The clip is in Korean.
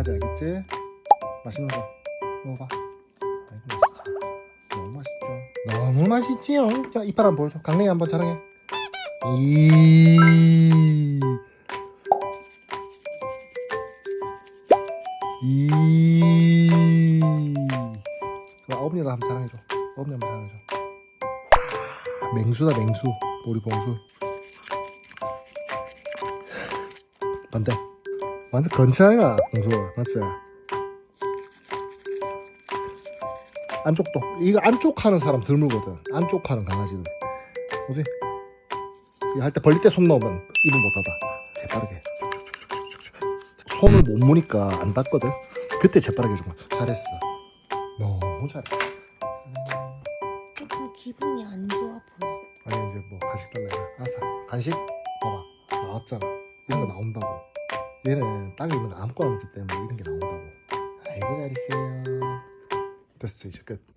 하지 알겠지? 맛있는 거 먹어봐 아이고 맛있지 너무 맛있죠 너무 맛있지요 자 이빨 한번 보여줘 강냉이 한번 자랑해 이 이. 그 어머니도 한번 자랑해줘. 어머니 한번 자랑해줘. 아, 맹수다 맹수. 우리 봉수. 반대. 완전 건차야 봉수. 맞지? 안쪽도. 이거 안쪽 하는 사람 드물거든. 안쪽 하는 강아지들. 보지? 이거 할 때 벌릴 때 손 넣으면 입을 못 닫아. 재빠르게. 손을 못 무니까 안 닿거든. 그때 재빠르게 해준 거야. 잘했어. 너무 잘했어. 조금 기분이 안 좋아 보여. 아니 이제 뭐 간식 달래. 알았어. 간식 봐봐 나왔잖아. 이런 거 나온다고. 얘는 땅에 있는 거 아무거나 먹기 때문에 이런 게 나온다고. 아이고 잘했어요. 됐어 이제 끝.